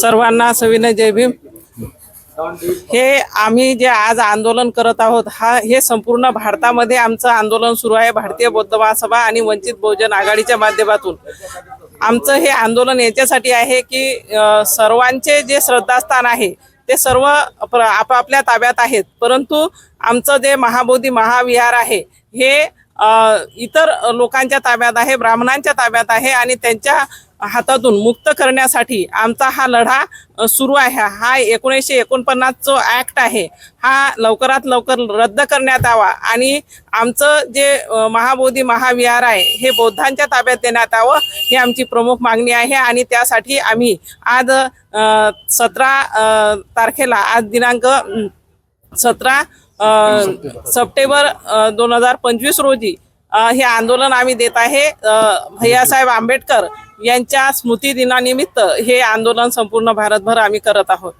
सर्वांना सविनय जय भीम. हे आम्ही जे आज आंदोलन करत आहोत हा हे संपूर्ण भारतामध्ये आमचं आंदोलन सुरू आहे. भारतीय बौद्ध महासभा आणि वंचित बहुजन आघाडीच्या माध्यमातून. आमचं हे आंदोलन याच्यासाठी आहे की सर्वांचे जे श्रद्धास्थान आहे ते सर्व प्र- आपापल्या ताब्यात आहेत. परंतु आमचं जे महाबोधी महाविहार आहे हे इतर लोकांच्या ताब्यात आहे ब्राह्मणांच्या ताब्यात आहे आणि त्यांच्या हातातून मुक्त करण्यासाठी आमचा हा लढा सुरू आहे. हा एकोणीसशे एकोणपन्नास जो ऍक्ट आहे हा लवकरात लवकर रद्द करण्यात यावा आणि आमचं जे महाबोधी महाविहार आहे हे बौद्धांच्या ताब्यात देण्यात यावं ही आमची प्रमुख मागणी आहे आणि त्यासाठी आम्ही आज सतरा तारखेला आज दिनांक सतरा सप्टेंबर दोन हजार पंचवीस रोजी हे आंदोलन आम्ही देत आहे. भैयासाहेब आंबेडकर यांच्या स्मृती दिनानिमित्त हे आंदोलन संपूर्ण भारतभर आम्ही करत आहोत.